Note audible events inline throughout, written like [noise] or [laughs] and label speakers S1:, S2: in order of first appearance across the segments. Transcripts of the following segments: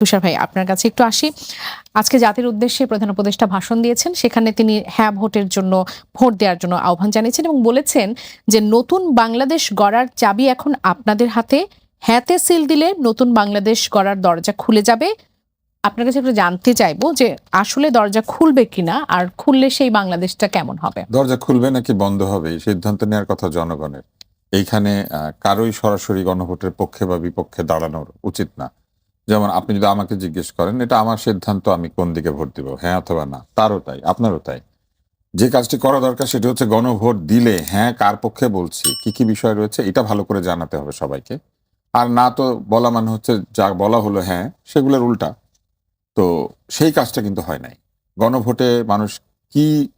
S1: তুষার ভাই, আপনার কাছে একটু আসি। আজকে জাতির উদ্দেশ্যে প্রধান উপদেষ্টা ভাষণ দিয়েছেন। সেখানে তিনি হ্যাঁ ভোটের জন্য, ভোট দেওয়ার জন্য আহ্বান জানিয়েছেন এবং বলেছেন যে নতুন বাংলাদেশ গড়ার চাবি এখন আপনাদের হাতে। হ্যাঁতে সিল দিলে নতুন বাংলাদেশ গড়ার দরজা খুলে যাবে। আপনার কাছে একটু জানতে চাইব যে আসলে দরজা খুলবে কিনা আর খুললে সেই বাংলাদেশটা কেমন হবে?
S2: দরজা খুলবে নাকি বন্ধ হবে? সিদ্ধান্ত নেওয়ার কথা জনগণের। এইখানে কারোই সরাসরি গণভোটের পক্ষে বা বিপক্ষে দাঁড়ানোর উচিত না। যেমন আপনি যদি আমাকে জিজ্ঞেস করেন, এটা আমার সিদ্ধান্ত, আমি কোন দিকে ভোট দিব? হ্যাঁ অথবা না। তারও তাই, আপনারও তাই। যে কাজটি করা দরকার সেটি হচ্ছে গণভোট দিলে হ্যাঁ কার পক্ষে বলছি? কি কি বিষয় রয়েছে, এটা ভালো করে জানাতে হবে সবাইকে। আর না তো বলা মানে হচ্ছে যা বলা হলো হ্যাঁ সেগুলোর উল্টা। তো সেই কাজটা কিন্তু হয় নাই। গণভোটে মানুষ কি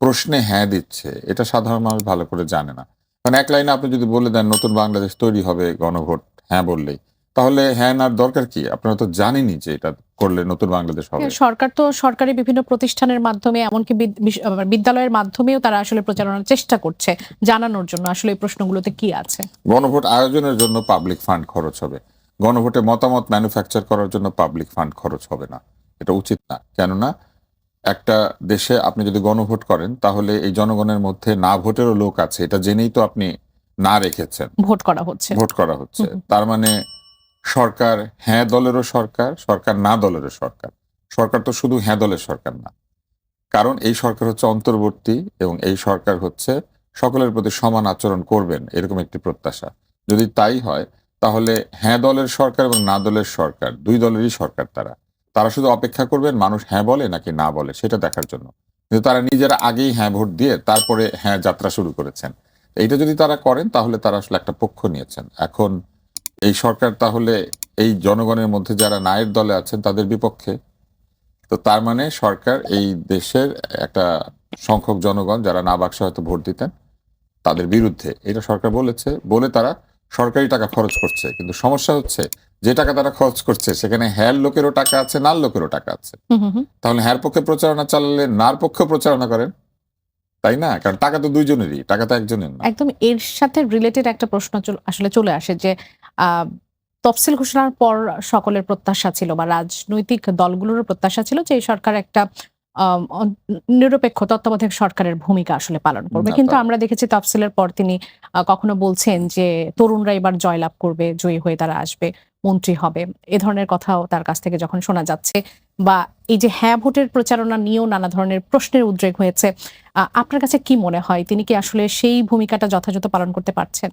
S2: প্রশ্নে হ্যাঁ দিচ্ছে, এটা সাধারণ মানুষ ভালো করে জানে না। কারণ এক লাইনে আপনি যদি বলে দেন, নতুন বাংলাদেশ তৈরি হবে গণভোট হ্যাঁ বললেই। তাহলে হ্যাঁ না দরকার কি? আপনারা তো জানেনই যে এটা করলে নতুন বাংলাদেশ হবে।
S1: সরকার তো সরকারি বিভিন্ন প্রতিষ্ঠানের মাধ্যমে এমনকি আহ, বিদ্যালয়ের মাধ্যমেও তারা আসলে প্রচারণার চেষ্টা করছে জানানোর জন্য। আসলে এই প্রশ্নগুলোতে কি আছে?
S2: গণভোট আয়োজনের জন্য পাবলিক ফান্ড খরচ হবে। গণভোটে মতামত ম্যানুফ্যাকচার করার জন্য পাবলিক ফান্ড খরচ হবে না। এটা উচিত না। কেননা একটা দেশে আপনি যদি গণভোট করেন তাহলে এই জনগণের মধ্যে না ভোটেরও লোক আছে। এটা জেনেই তো আপনি না রেখেছেন।
S1: ভোট করা হচ্ছে।
S2: ভোট করা হচ্ছে। তার মানে সরকার হ্যাঁ দলেরও সরকার সরকার না দলেরও সরকার। সরকার তো শুধু হ্যাঁ দলের সরকার না। কারণ এই সরকার হচ্ছে অন্তর্বর্তী এবং এই সরকার হচ্ছে সকলের প্রতি সমান আচরণ করবেন, এরকম একটি প্রত্যাশা। যদি তাই হয়, তাহলে হ্যাঁ দলের সরকার এবং না দলের সরকার, দুই দলেরই সরকার তারা। তারা শুধু অপেক্ষা করবেন মানুষ হ্যাঁ বলে নাকি না বলে, সেটা দেখার জন্য। কিন্তু তারা নিজেরা আগেই হ্যাঁ ভোট দিয়ে তারপরে হ্যাঁ যাত্রা শুরু করেছেন। এইটা যদি তারা করেন, তাহলে তারা আসলে একটা পক্ষ নিয়েছেন। এখন এই সরকার তাহলে এই জনগণের মধ্যে যারা নায়ের দলে আছেন তাদের বিপক্ষে? তো তার মানে সরকার এই দেশের একটা সংখ্যক জনগণ যারা না বাক্সে হয়তো ভোট দিতেন তাদের বিরুদ্ধে। এটা সরকার বলেছে বলে তারা সরকারি টাকা খরচ করছে। কিন্তু সমস্যা হচ্ছে যে টাকা তারা খরচ করছে সেখানে হ্যার লোকেরও টাকা আছে নার লোকেরও টাকা আছে। তাহলে হ্যার পক্ষে প্রচারণা চালালে নার পক্ষে প্রচারণা করেন? তাই না? কারণ টাকা তো দুইজনেরই টাকা তো একজনের না।
S1: একদম এর সাথে রিলেটেড একটা প্রশ্ন আসলে চলে আসে যে তফসিল ঘোষণার পর সকলের প্রত্যাশা ছিল বা রাজনৈতিক দলগুলোর প্রত্যাশা ছিল যে এই সরকার একটা নিরপেক্ষ তত্ত্বাবধায়ক সরকারের ভূমিকা আসলে পালন করবে। কিন্তু আমরা দেখেছি তফসিলের পর তিনি কখনো বলছেন যে তরুণরা এবার জয়লাভ করবে জয়ী হয়ে তারা আসবে মন্ত্রী হবে। এ ধরনের কথাও তার কাছ থেকে যখন শোনা যাচ্ছে বা এই যে হ্যাঁ ভোটের প্রচারণা নিয়েও নানা ধরনের প্রশ্নের উদ্রেক হয়েছে আপনার কাছে কি মনে হয়? তিনি কি আসলে সেই ভূমিকাটা যথাযথ পালন করতে পারছেন?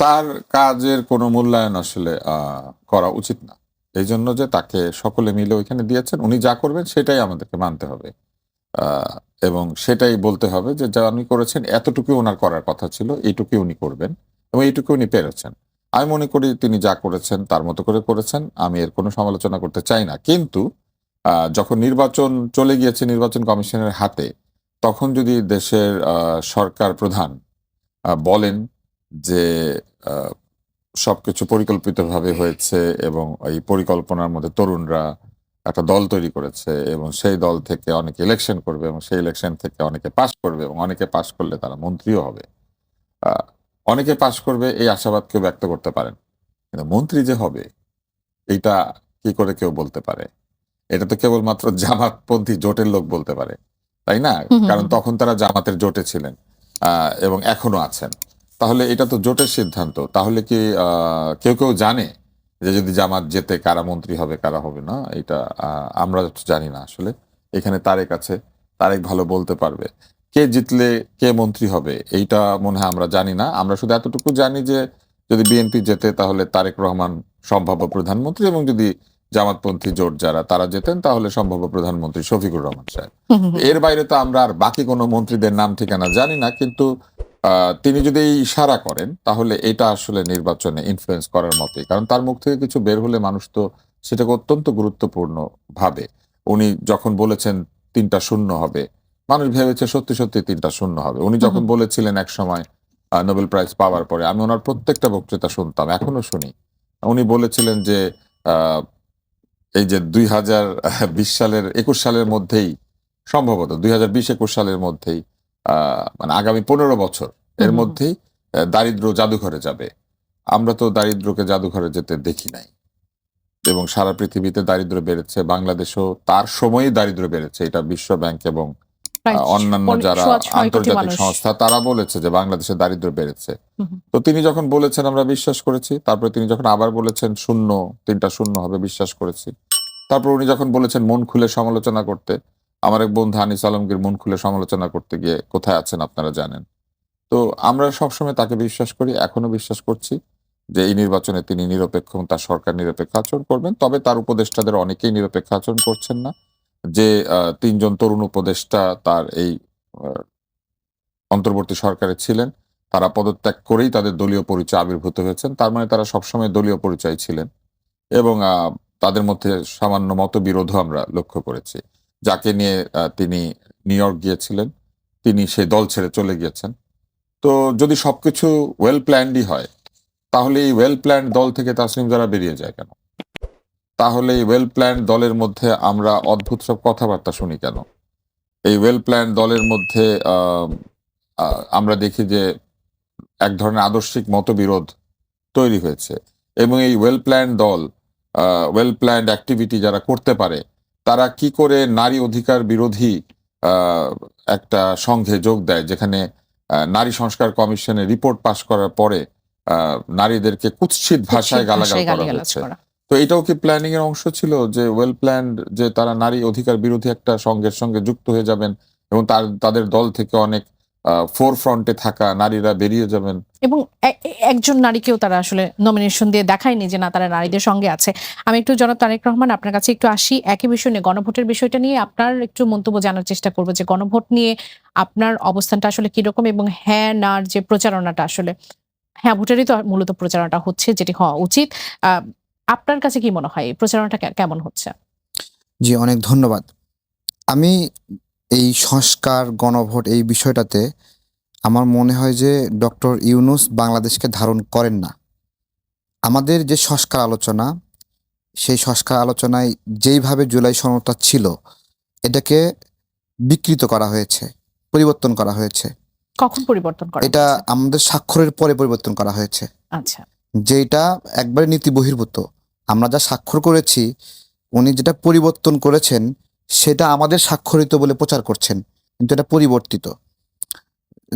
S2: তার কাজের কোনো মূল্যায়ন আসলে করা উচিত না। এই জন্য যে তাকে সকলে মিলে ওইখানে দিয়েছেন, উনি যা করবেন সেটাই আমাদেরকে মানতে হবে। এবং সেটাই বলতে হবে যে, যা উনি করেছেন এতটুকু ওনার করার কথা ছিল এইটুকু উনি করবেন এবং এইটুকু উনি পেরেছেন। আমি মনে করি তিনি যা করেছেন, তার মতো করে করেছেন। আমি এর কোনো সমালোচনা করতে চাই না। কিন্তু যখন নির্বাচন চলে গিয়েছে নির্বাচন কমিশনের হাতে, তখন যদি দেশের সরকার প্রধান বলেন যে সবকিছু পরিকল্পিতভাবে হয়েছে এবং এই পরিকল্পনার মধ্যে তরুণরা একটা দল তৈরি করেছে এবং সেই দল থেকে অনেকে ইলেকশন করবে এবং সেই ইলেকশন থেকে অনেকে পাশ করবে এবং অনেকে পাশ করলে তারা মন্ত্রীও হবে অনেকে পাশ করবে এই আশাবাদ কেউ ব্যক্ত করতে পারেন কিন্তু মন্ত্রী যে হবে এটা কি করে কেউ বলতে পারে? এটা তো কেবলমাত্র জামাতপন্থী জোটের লোক বলতে পারে তাই না? কারণ তখন তারা জামাতের জোটে ছিলেন আহ, এবং এখনও আছেন। তাহলে এটা তো জোটের সিদ্ধান্ত। তাহলে কি আহ, কেউ কেউ জানে যে যদি জামাত যেতে কারা মন্ত্রী হবে কারা হবে না? এটা আহ, আমরা জানি না আসলে। এখানে তারেক আছে তারেক ভালো বলতে পারবে। কে জিতলে কে মন্ত্রী হবে এইটা মনে হয় আমরা জানি না আমরা শুধু এতটুকু জানি যে যদি বিএনপি যেতে তাহলে তারেক রহমান সম্ভাব্য প্রধানমন্ত্রী এবং যদি জামাতপন্থী জোট যারা তারা যেতেন তাহলে সম্ভাব্য প্রধানমন্ত্রী শফিকুর রহমান সাহেব। [laughs] এর বাইরে তো আমরা আর বাকি কোনো মন্ত্রীদের নাম ঠিকানা জানি না কিন্তু আহ, তিনি যদি এই ইশারা করেন তাহলে এটা আসলে নির্বাচনে ইনফ্লুয়েন্স করার মতোই কারণ তার মুখ থেকে কিছু বের হলে মানুষ তো সেটাকে অত্যন্ত গুরুত্বপূর্ণ ভাবে উনি যখন বলেছেন তিনটা শূন্য হবে মানুষ ভেবেছে সত্যি সত্যি তিনটা শূন্য হবে। উনি যখন বলেছিলেন এক সময় নোবেল প্রাইজ পাওয়ার পরে আমি ওনার প্রত্যেকটা বক্তৃতা শুনতাম এখনও শুনি। উনি বলেছিলেন যে এই যে দুই হাজার বিশ সালের একুশ সালের মধ্যেই সম্ভবত দুই হাজার বিশ একুশ সালের মধ্যেই আহ, মানে আগামী পনেরো বছর এর মধ্যেই দারিদ্র জাদুঘরে যাবে। আমরা তো দারিদ্রকে জাদুঘরে যেতে দেখি নাই। এবং সারা পৃথিবীতে দারিদ্র্য বেড়েছে বাংলাদেশেও তার সময়ই দারিদ্র্য বেড়েছে এটা বিশ্ব ব্যাংক এবং অন্যান্য যারা আন্তর্জাতিক সংস্থা তারা বলেছে যে বাংলাদেশে দারিদ্র বেড়েছে। তো তিনি যখন বলেছেন আমরা বিশ্বাস করেছি তারপরে তিনি যখন আবার বলেছেন শূন্য তিনটা শূন্য হবে বিশ্বাস করেছি। তারপর উনি যখন বলেছেন মন খুলে সমালোচনা করতে আমার এক বন্ধু আনিস আলমগীর মন খুলে সমালোচনা করতে গিয়ে কোথায় আছেন আপনারা জানেন। তো আমরা সবসময় তাকে বিশ্বাস করি এখনও বিশ্বাস করছি যে এই নির্বাচনে তিনি নিরপেক্ষ তার সরকার নিরপেক্ষ আচরণ করবেন। তবে তার উপদেষ্টাদের অনেকেই নিরপেক্ষ আচরণ করছেন না। যে তিনজন তরুণ উপদেষ্টা তার এই অন্তর্বর্তী সরকারে ছিলেন। তারা পদত্যাগ করেই তাদের দলীয় পরিচয় আবির্ভূত হয়েছেন। তার মানে তারা সবসময় দলীয় পরিচয় ছিলেন এবং তাদের মধ্যে সামান্য মতবিরোধও আমরা লক্ষ্য করেছি। যাকে নিয়ে তিনি নিউ ইয়র্ক গিয়েছিলেন, তিনি সেই দল ছেড়ে চলে গিয়েছেন। তো যদি সবকিছু ওয়েল প্ল্যান্ডই হয়, তাহলে এই ওয়েল প্ল্যান্ড দল থেকে তাসলিম যারা বেরিয়ে যায় কেন? তাহলে এই ওয়েল প্ল্যান্ড দলের মধ্যে আমরা অদ্ভুত সব কথাবার্তা শুনি কেন এই ওয়েল প্ল্যান্ড দলের মধ্যে আমরা দেখি যে এক ধরনের আদর্শিক মতবিরোধ তৈরি হয়েছে এবং এই ওয়েল প্ল্যান্ড দল ওয়েল প্ল্যান্ড অ্যাক্টিভিটি যারা করতে পারে তারা কি করে নারী অধিকার বিরোধী আহ, একটা সংঘে যোগ দেয় যেখানে নারী সংস্কার কমিশনের রিপোর্ট পাশ করার পরে আহ, নারীদেরকে কুৎসিত ভাষায় গালাগাল করা হচ্ছে। তো এটাও কি প্ল্যানিং এর অংশ ছিল যে ওয়েল প্ল্যান্ড যে তারা নারী অধিকার বিরোধী একটা সংঘের সঙ্গে যুক্ত হয়ে যাবেন এবং তার তাদের দল থেকে অনেক ফোর ফ্রন্টে থাকা নারীরা বেরিয়ে যাবেন?
S1: এবং একজন নারীকেও তারা আসলে নমিনেশন দিয়ে দেখায়নি যে না তারা নারীদের সঙ্গে আছে। আমি একটু জনাব তারেক রহমান আপনার কাছে একটু আসি। একই বিষয় নিয়ে গণভোটের বিষয়টা নিয়ে আপনার একটু মন্তব্য জানার চেষ্টা করব যে গণভোট নিয়ে আপনার অবস্থানটা আসলে কীরকম এবং হ্যাঁ নার যে প্রচারণাটা আসলে হ্যাঁ ভোটেরই তো মূলত প্রচারণাটা হচ্ছে যেটি হওয়া উচিত। আহ, আপনার কাছে কি মনে হয়? এই প্রচারণাটা কেমন হচ্ছে?
S3: জি অনেক ধন্যবাদ। আমি এই সংস্কার গণভোট এই বিষয়টাতে আমার মনে হয় যে ডক্টর ইউনুস বাংলাদেশকে ধারণ করেন না। আমাদের যে সংস্কার আলোচনা সেই সংস্কার আলোচনায় যেইভাবে জুলাই সনদটা ছিল এটাকে বিকৃত করা হয়েছে পরিবর্তন করা হয়েছে।
S1: কখন পরিবর্তন করা
S3: এটা আমাদের স্বাক্ষরের পরে পরিবর্তন করা হয়েছে।
S1: আচ্ছা।
S3: যেটা একবারে নীতি বহির্ভূত। আমরা যা স্বাক্ষর করেছি, উনি যেটা পরিবর্তন করেছেন, সেটা আমাদের স্বাক্ষরিত বলে প্রচার করছেন, কিন্তু এটা পরিবর্তিত।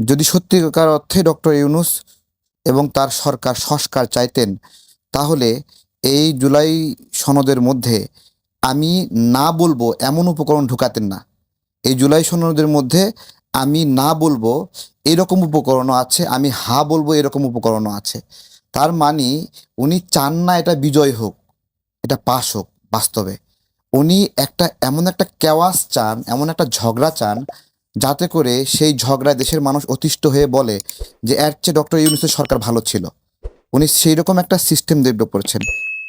S3: যদি সত্যিকার অর্থে ডক্টর ইউনুস এবং তার সরকার সংস্কার চাইতেন, তাহলে এই জুলাই সনদের মধ্যে আমি না বলব এমন উপকরণ ঢুকাতেন না। এই জুলাই সনদের মধ্যে আমি না বলব এরকম উপকরণও আছে, আমি হা বলব এরকম উপকরণও আছে। তার মানে উনি চান না এটা বিজয় হোক। এটা পাশ হোক, বাস্তবে। উনি একটা, এমন একটা কেওয়াস চান, এমন একটা ঝগড়া চান, যাতে করে সেই ঝগড়ায় দেশের মানুষ অতিষ্ঠ হয়ে বলে যে, এর চেয়ে ডক্টর ইউনুসের সরকার ভালো ছিল। উনি সেই রকম একটা সিস্টেম ডেভেলপ করেছেন।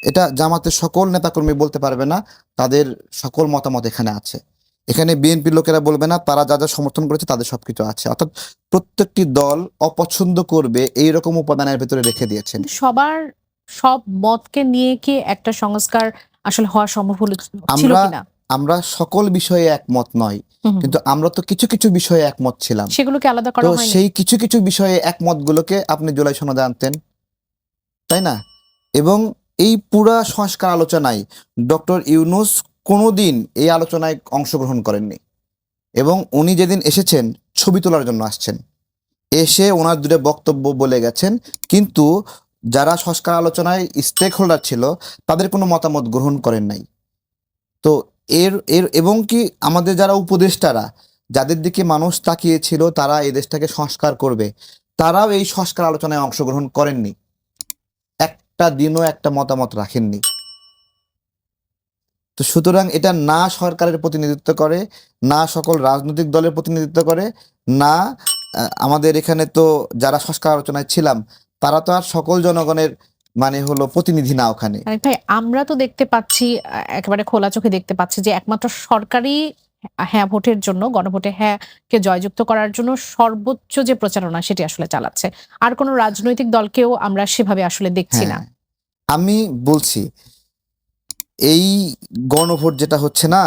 S3: এটা জামাতের সকল নেতাকর্মী বলতে পারবে না, তাদের সকল মতামত এখানে আছে। এখানে বিএনপির লোকেরা বলবে না, তারা যা যা সমর্থন করেছে তাদের সবকিছু আছে। অর্থাৎ প্রত্যেকটি দল অপছন্দ করবে এই রকম উপাদানের ভেতরে রেখে দিয়েছেন।
S1: সবার সব মতকে নিয়ে কি একটা সংস্কার আসলে হওয়া সম্ভব হলো ছিল
S3: আমরা-
S1: কিনা?
S3: আমরা সকল বিষয়ে একমত নয়। কিন্তু আমরা তো কিছু কিছু বিষয়ে একমত ছিলাম।
S1: সেগুলোকে আলাদা করা হয়নি।
S3: সেই কিছু কিছু বিষয়ে একমতগুলোকে আপনি জুলাই সনদে আনতেন তাই না? এবং এই পুরা সংস্কার আলোচনায় ডক্টর ইউনুস কোনোদিন এই আলোচনায় অংশগ্রহণ করেননি। এবং উনি যেদিন এসেছেন ছবি তোলার জন্য আসছেন। এসে ওনার দূরে বক্তব্য বলে গেছেন কিন্তু যারা সংস্কার আলোচনায় স্টেক হোল্ডার ছিল, তাদের কোনো মতামত গ্রহণ করেন নাই। তো এর এর এবং কি আমাদের যারা উপদেষ্টারা, যাদের দিকে মানুষ তাকিয়েছিল, তারা এই দেশটাকে সংস্কার করবে, তারাও এই সংস্কার আলোচনায় অংশগ্রহণ করেননি। একটা দিনও একটা মতামত রাখেননি। তো সুতরাং এটা না সরকারের প্রতিনিধিত্ব করে, না সকল রাজনৈতিক দলের প্রতিনিধিত্ব করে, না আমাদের এখানে তো যারা সংস্কার আলোচনায় ছিলাম তারা তো আর সকল জনগণের মানে হলো প্রতিনিধি না ওখানে।
S1: ভাই আমরা তো দেখতে পাচ্ছি একেবারে খোলা চোখে দেখতে পাচ্ছি যে একমাত্র সরকারি হ্যাঁ ভোটের জন্য গণভোটে হ্যাঁ কে জয়যুক্ত করার জন্য সর্বোচ্চ যে প্রচারণা সেটি আসলে চালাচ্ছে। আর কোনো রাজনৈতিক দলকেও আমরা সেভাবে আসলে দেখছি না।
S3: হ্যাঁ আমি বলছি এই গণভোট যেটা হচ্ছে না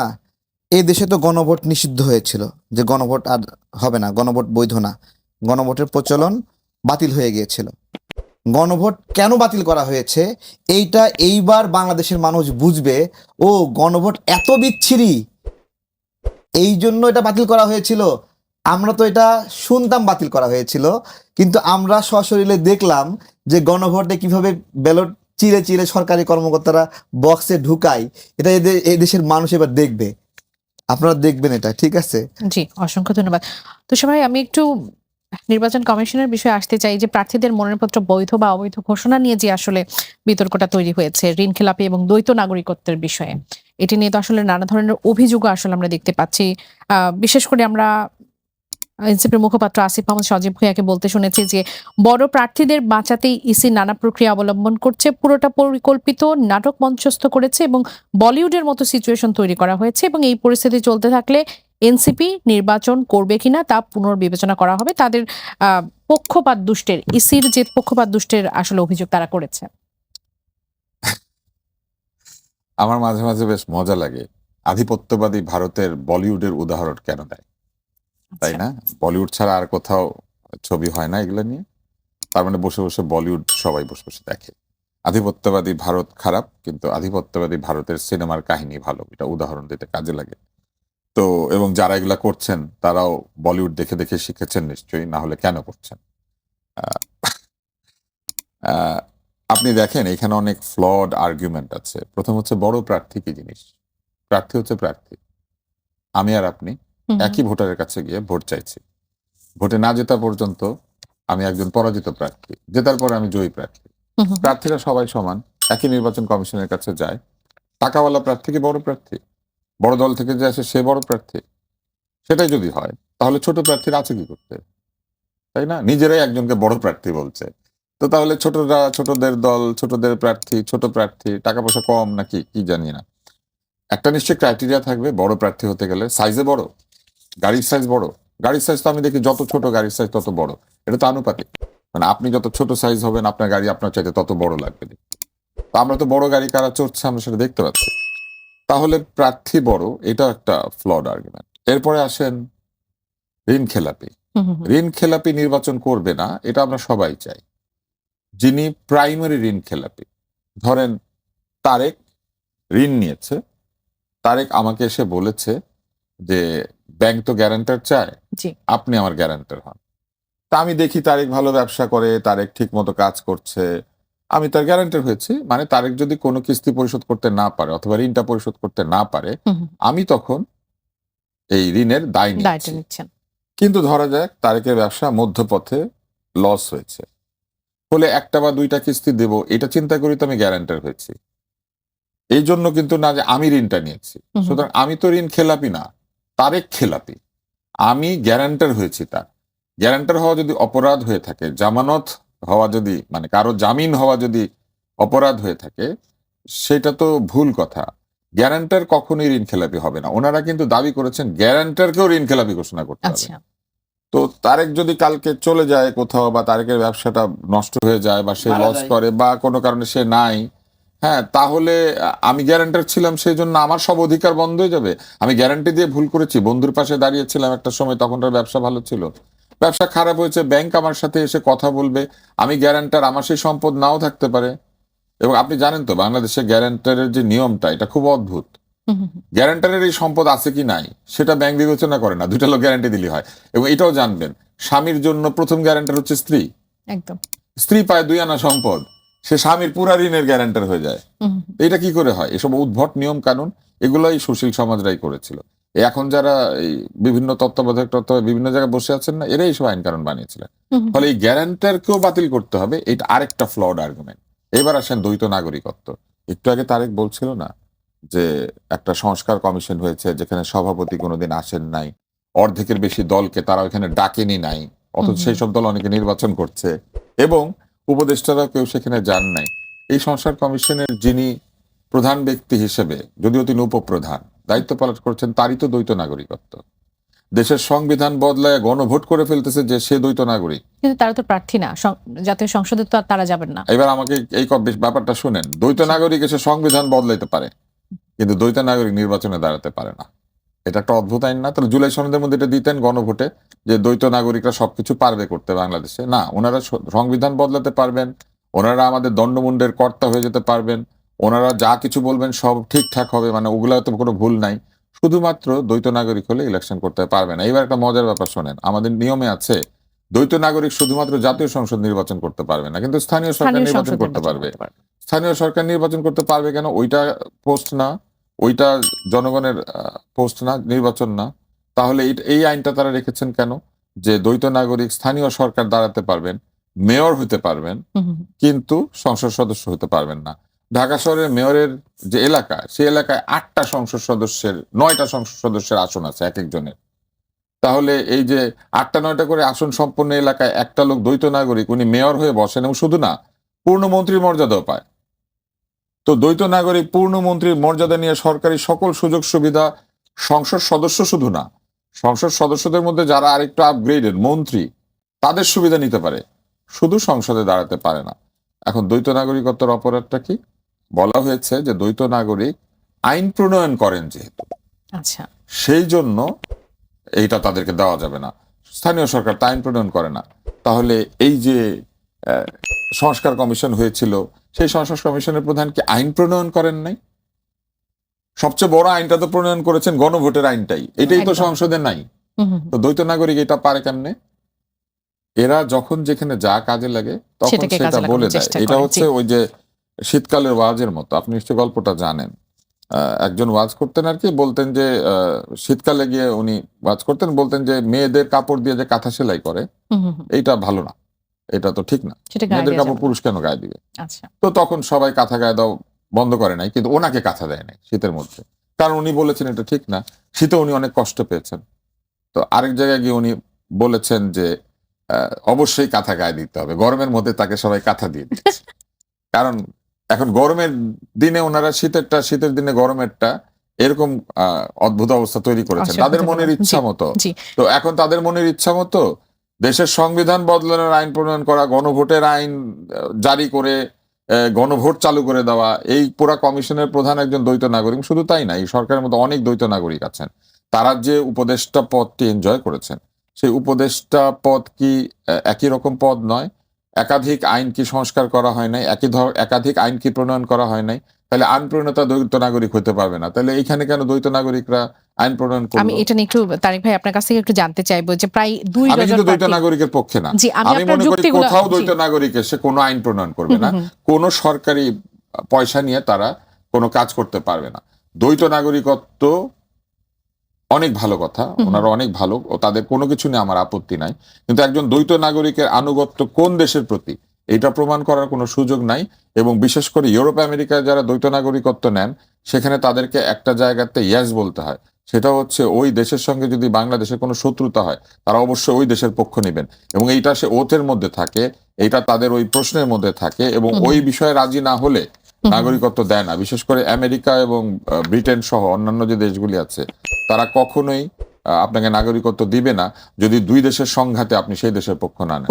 S3: এই দেশে তো গণভোট নিষিদ্ধ হয়েছিল যে গণভোট আর হবে না গণভোট বৈধ না। গণভোটের প্রচলন বাতিল হয়ে গিয়েছিল। গণভোট কেন বাতিল করা হয়েছে? এইটা এইবার বাংলাদেশের মানুষ বুঝবে, ও গণভোট এত বিচ্ছিরি, এই জন্য এটা বাতিল করা হয়েছিল। আমরা তো এটা শুনতাম বাতিল করা হয়েছিল, কিন্তু আমরা সশরীরে দেখলাম যে গণভোটে কীভাবে ব্যালট চিরে চিরে সরকারি কর্মকর্তারা বক্সে ঢুকায়, এটা এদের এই দেশের মানুষ এবার দেখবে। আপনারা দেখবেন এটা, ঠিক আছে?
S1: জি, অসংখ্য ধন্যবাদ। তো সবাই, আমি একটু নির্বাচন কমিশনের বিষয়ে আসতে চাই যে প্রার্থীদের মনোনয়নপত্র বৈধ বা অবৈধ ঘোষণা নিয়ে যে আসলে বিতর্কটা তৈরি হয়েছে ঋণ খেলাপি এবং দ্বৈত নাগরিকত্বের বিষয়ে। এটি নিয়ে তো আসলে নানা ধরনের অভিযোগ আসলে আমরা দেখতে পাচ্ছি। বিশেষ করে আমরা এনসিপির মুখপাত্র আসিফ মোহাম্মদ সজীব ভুঁইয়াকে বলতে শুনেছি যে বড় প্রার্থীদের বাঁচাতেই ইসি নানা প্রক্রিয়া অবলম্বন করছে, পুরোটা পরিকল্পিত নাটক মঞ্চস্থ করেছে এবং বলিউডের মতো সিচুয়েশন তৈরি করা হয়েছে এবং এই পরিস্থিতি চলতে থাকলে এনসিপি নির্বাচন করবে কিনা তা পুনর্বিবেচনা করা হবে। তাদের পক্ষপাত দুষ্টের ইসির যে পক্ষপাত দুষ্টের আসলে অভিযোগ তারা করেছে।
S2: আমার মাঝে মাঝে বেশ মজা লাগে। আধিপত্যবাদী ভারতের বলিউডের উদাহরণ কেন দেয়? তাই
S1: আচ্ছা।
S2: না? বলিউড ছাড়া আর কোথাও ছবি হয় না এগুলো নিয়ে। তার মানে বসে বসে বলিউড সবাই বসে বসে দেখে। আধিপত্যবাদী ভারত খারাপ কিন্তু আধিপত্যবাদী ভারতের সিনেমার কাহিনী ভালো। এটা উদাহরণ দিতে কাজে লাগে। তো এবং যারা এগুলা করছেন তারাও বলিউড দেখে দেখে শিখেছেন নিশ্চয়ই না হলে কেন করছেন? আপনি দেখেন এখানে অনেক ফ্লড আর্গুমেন্ট আছে। প্রথম হচ্ছে বড় প্রার্থী কি জিনিস? প্রার্থী হচ্ছে প্রার্থী। আমি আর আপনি একই ভোটারের কাছে গিয়ে ভোট চাইছি। ভোটে না জেতা পর্যন্ত আমি একজন পরাজিত প্রার্থী। জেতার পরে আমি জয়ী প্রার্থী। প্রার্থীরা সবাই সমান একই নির্বাচন কমিশনের কাছে যায়। টাকাওয়ালা প্রার্থী কি বড় প্রার্থী? বড় দল থেকে যে আসে, সে বড় প্রার্থী। সেটাই যদি হয়, তাহলে ছোট প্রার্থীর আছে কি করতে? তাই না? নিজেরাই একজনকে বড় প্রার্থী বলছে। তো তাহলে ছোটরা, ছোটদের দল, ছোটদের প্রার্থী, ছোট প্রার্থী, টাকা পয়সা কম নাকি, কি জানি না। একটা নিশ্চয় ক্রাইটেরিয়া থাকবে, বড় প্রার্থী হতে গেলে। সাইজে বড়, গাড়ির সাইজ বড়। গাড়ির সাইজ তো আমি দেখি যত ছোট গাড়ির সাইজ তত বড়। এটা তো আনুপাতিক। মানে আপনি যত ছোট সাইজ হবেন, আপনার গাড়ি আপনার চাইতে তত বড় লাগবে তো আমরা তো বড় গাড়ি কারা চড়ছে, আমরা সেটা দেখতে পাচ্ছি। তাহলে প্রার্থী বড় এটা একটা ফ্লড আর্গুমেন্ট এরপরে আসেন ঋণ খেলাপি। ঋণ খেলাপি নির্বাচন করবে না এটা আমরা সবাই চাই। যিনি প্রাইমারি ঋণ খেলাপি ধরেন তারেক ঋণ নিয়েছে তারেক আমাকে এসে বলেছে যে ব্যাংক তো গ্যারান্টার চায় আপনি আমার গ্যারান্টার হন। তা আমি দেখি তারেক ভালো ব্যবসা করে তারেক ঠিক মতো কাজ করছে আমি তার গ্যারান্টার হয়েছি। মানে তারেক যদি কোনো কিস্তি পরিশোধ করতে না পারে অথবা ঋণটা পরিশোধ করতে না পারে আমি তখন এই ঋণের দায় নিচ্ছি।
S1: নিচ্ছেন।
S2: কিন্তু ধরা যাক তারেকের ব্যবসা মধ্যপথে লস হয়েছে। ফলে একটা বা দুইটা কিস্তি দেব এটা চিন্তা করি তো আমি গ্যারান্টার হয়েছি। এই জন্য কিন্তু না যে আমি ঋণটা নিয়েছি। সুতরাং আমি তো ঋণ খেলাপি না তারেক খেলাপি। আমি গ্যারান্টার হয়েছি তার। গ্যারান্টার হওয়া যদি অপরাধ হয়ে থাকে জামানত হওয়া যদি মানে কারও জামিন হওয়া যদি অপরাধ হয়ে থাকে সেটা তো ভুল কথা। গ্যারান্টার কখনোই ঋণ খেলাপি হবে না। ওনারা কিন্তু দাবি করেছেন গ্যারান্টারকেও ঋণ খেলাপি ঘোষণা করতে হবে।
S1: আচ্ছা।
S2: তো তারেক যদি কালকে চলে যায় কোথাও বা তারেকের ব্যবসাটা নষ্ট হয়ে যায় বা সে লস করে বা কোনো কারণে সে নাই হ্যাঁ তাহলে আমি গ্যারান্টার ছিলাম সেই জন্য আমার সব অধিকার বন্ধ হয়ে যাবে। আমি গ্যারান্টি দিয়ে ভুল করেছি। বন্ধুর পাশে দাঁড়িয়েছিলাম একটা সময় তখন তার ব্যবসা ভালো ছিল। ব্যবসা খারাপ হয়েছে ব্যাংক আমার সাথে এসে কথা বলবে আমি গ্যারান্টার আমার সেই সম্পদ নাও থাকতে পারে। এবং আপনি জানেন তো বাংলাদেশে গ্যারান্টারের যে নিয়মটা এটা খুব অদ্ভুত। গ্যারান্টারের এই সম্পদ আছে কি নাই সেটা ব্যাংক বিবেচনা করে না দুইটা লোক গ্যারান্টি দিলে হয়। এবং এটাও জানবেন স্বামীর জন্য প্রথম গ্যারান্টার হচ্ছে স্ত্রী।
S1: একদম।
S2: স্ত্রী পায় দুই আনা সম্পদ সে স্বামীর পুরা ঋণের গ্যারান্টার হয়ে যায়। এটা কি করে হয়? এসব উদ্ভট নিয়ম কানুন এগুলোই সুশীল সমাজরাই করেছিল। এখন যারা এই বিভিন্ন তত্ত্বাবধায়ক তত্ত্ব বিভিন্ন জায়গায় বসে আছেন না এরাই সব আইন কানুন বানিয়েছিলেন। ফলে এই গ্যারান্টারকেও বাতিল করতে হবে এটা আরেকটা ফ্লড আর্গুমেন্ট এবার আসেন দ্বৈত নাগরিকত্ব। একটু আগে তারেক বলছিল না যে একটা সংস্কার কমিশন হয়েছে যেখানে সভাপতি কোনোদিন আসেন নাই অর্ধেকের বেশি দলকে তারা ওখানে ডাকেনি নাই অথচ সেই সব দল অনেকে নির্বাচন করছে এবং উপদেষ্টারা কেউ সেখানে যান নাই। এই সংস্কার কমিশনের যিনি প্রধান ব্যক্তি হিসেবে যদিও তিনি উপপ্রধান দায়িত্ব পালন করছেন তারই তো দ্বৈত নাগরিকত্ব। দেশের সংবিধান বদলায় গণভোট করে ফেলতেছে যে সে দ্বৈত নাগরিক।
S1: কিন্তু তারা তো প্রার্থী না জাতীয় সংসদে তো তারা যাবেন না।
S2: এবার আমাকে এই ব্যাপারটা শুনেন। দ্বৈত নাগরিক এসে সংবিধান বদলাইতে পারে কিন্তু দ্বৈত নাগরিক নির্বাচনে দাঁড়াতে পারে না। এটা একটা অদ্ভুত আইন না? তাহলে জুলাই সনদের মধ্যে এটা দিতেন গণভোটে যে দ্বৈত নাগরিকরা সবকিছু পারবে করতে বাংলাদেশে? না ওনারা সংবিধান বদলাতে পারবেন ওনারা আমাদের দণ্ডমুণ্ডের কর্তা হয়ে যেতে পারবেন ওনারা যা কিছু বলবেন সব ঠিকঠাক হবে মানে ওগুলো তো কোনো ভুল নাই। শুধুমাত্র দ্বৈত নাগরিক হলে ইলেকশন করতে পারবে না। এবার একটা মজার ব্যাপার শোনেন আমাদের নিয়মে আছে দ্বৈত নাগরিক শুধুমাত্র জাতীয় সংসদ নির্বাচন করতে পারবে না কিন্তু স্থানীয় সরকার নির্বাচন করতে পারবে। স্থানীয় সরকার নির্বাচন করতে পারবে কেন? ওইটা পোস্ট না ওইটা জনগণের পোস্ট না নির্বাচন না। তাহলে এই- আইনটা তারা রেখেছেন কেন? যে দ্বৈত নাগরিক স্থানীয় সরকার দাঁড়াতে পারবেন মেয়র হতে পারবেন। কিন্তু সংসদ সদস্য হতে পারবেন না। ঢাকা শহরের মেয়রের যে এলাকা, সেই এলাকায় আটটা সংসদ সদস্যের, নয়টা সংসদ সদস্যের আসন আছে এক একজনের। তাহলে এই যে আটটা নয়টা করে আসন সম্পন্ন এলাকায় একটা লোক দ্বৈত নাগরিক, উনি মেয়র হয়ে বসেন এবং শুধু না পূর্ণমন্ত্রীর মর্যাদাও পায়। তো দ্বৈত নাগরিক পূর্ণমন্ত্রীর মর্যাদা নিয়ে সরকারি সকল সুযোগ সুবিধা, সংসদ সদস্য শুধু না, সংসদ সদস্যদের মধ্যে যারা আরেকটু আপগ্রেডেড মন্ত্রী, তাদের সুবিধা নিতে পারে। শুধু সংসদে দাঁড়াতে পারে না। এখন দ্বৈত নাগরিকত্বের অপরাধটা কি? বলা হয়েছে যে দ্বৈত নাগরিক আইন প্রণয়ন করেন যেহেতু।
S1: আচ্ছা।
S2: সেই জন্য এইটা তাদেরকে দেওয়া যাবে না। স্থানীয় সরকার তা আইন প্রণয়ন করে না। তাহলে এই যে সংস্কার কমিশন হয়েছিল সেই সংস্কার কমিশনের প্রধান কি আইন প্রণয়ন করেন নাই? সবচেয়ে বড় আইনটা তো প্রণয়ন করেছেন গণভোটের আইনটাই। এটাই তো সংসদে নাই। তো দ্বৈত নাগরিক এটা পারে কেমনে? এরা যখন যেখানে যা কাজে লাগে তখন সেটা বলে দেয়। এটা হচ্ছে ওই যে শীতকালের ওয়াজের মতো। আপনি নিশ্চয় গল্পটা জানেন। আহ, একজন ওয়াজ করতেন আর কি বলতেন যে আহ, শীতকালে গিয়ে উনি ওয়াজ করতেন বলতেন যে মেয়েদের কাপড় দিয়ে যে কাঁথা সেলাই করে। এইটা ভালো না। এটা তো ঠিক না। মেয়েদের কাপড় পুরুষ কেন গায়ে দিবে?
S1: আচ্ছা।
S2: তো তখন সবাই কাঁথা গায়ে দাও বন্ধ করে নাই কিন্তু ওনাকে কাঁথা দেয় নাই শীতের মধ্যে। কারণ উনি বলেছেন এটা ঠিক না। শীতে উনি অনেক কষ্ট পেয়েছেন। তো আরেক জায়গায় গিয়ে উনি বলেছেন যে আহ, অবশ্যই কাঁথা গায়ে দিতে হবে। গরমের মধ্যে তাকে সবাই কাঁথা দিয়ে দিচ্ছে। কারণ এখন গরমের দিনে ওনারা শীতেরটা শীতের দিনে গরমেরটা এরকম আহ, অদ্ভুত অবস্থা তৈরি করেছেন।
S1: অসুবিধা
S2: তাদের মনের ইচ্ছা মতো। তো এখন তাদের মনের ইচ্ছা মতো দেশের সংবিধান বদলানোর আইন প্রণয়ন করা গণভোটের আইন জারি করে গণভোট চালু করে দেওয়া এই পুরা কমিশনের প্রধান একজন দ্বৈত নাগরিক শুধু তাই না এই সরকারের মধ্যে অনেক দ্বৈত নাগরিক আছেন। তারা যে উপদেষ্টা পদটি এনজয় করেছেন সেই উপদেষ্টা পদ কি একই রকম পদ নয়? একাধিক আইন কি সংস্কার করা হয় নাই? একই ধর একাধিক আইন কি প্রণয়ন করা হয় নাই? তাহলে আইন প্রণেতা দ্বৈত নাগরিক হতে পারবে না। তাহলে এখানে কেন দ্বৈত নাগরিকরা আইন প্রণয়ন
S1: করবে
S2: আমি
S1: এটা নিয়ে একটু তারিক ভাই আপনার কাছ থেকে একটু জানতে চাইব যে প্রায় দুই
S2: আমি কিন্তু দ্বৈত নাগরিকের পক্ষে না।
S1: আমি
S2: মনে করি কোথাও দ্বৈত নাগরিক এসে কোনো আইন প্রণয়ন করবে না। কোনো সরকারি পয়সা নিয়ে তারা কোনো কাজ করতে পারবে না। দ্বৈত নাগরিকত্ব অনেক ভালো কথা ওনারা অনেক ভালো ও তাদের কোনো কিছু নিয়ে আমার আপত্তি নাই। কিন্তু একজন দ্বৈত নাগরিকের আনুগত্য কোন দেশের প্রতি এটা প্রমাণ করার কোনো সুযোগ নাই। এবং বিশেষ করে ইউরোপ আমেরিকায় যারা দ্বৈত নাগরিকত্ব নেন সেখানে তাদেরকে একটা জায়গাতে ইয়াস বলতে হয়। সেটা হচ্ছে ওই দেশের সঙ্গে যদি বাংলাদেশের কোনো শত্রুতা হয় তারা অবশ্যই ওই দেশের পক্ষ নেবেন। এবং এইটা সে ওথের মধ্যে থাকে এটা তাদের ওই প্রশ্নের মধ্যে থাকে এবং ওই বিষয়ে রাজি না হলে। নাগরিকত্ব দেয় না। বিশেষ করে আমেরিকা এবং ব্রিটেন সহ অন্যান্য যে দেশগুলি আছে তারা কখনোই আপনাকে নাগরিকত্ব দিবে না যদি দুই দেশের সংঘাতে আপনি সেই দেশের পক্ষ না নেন।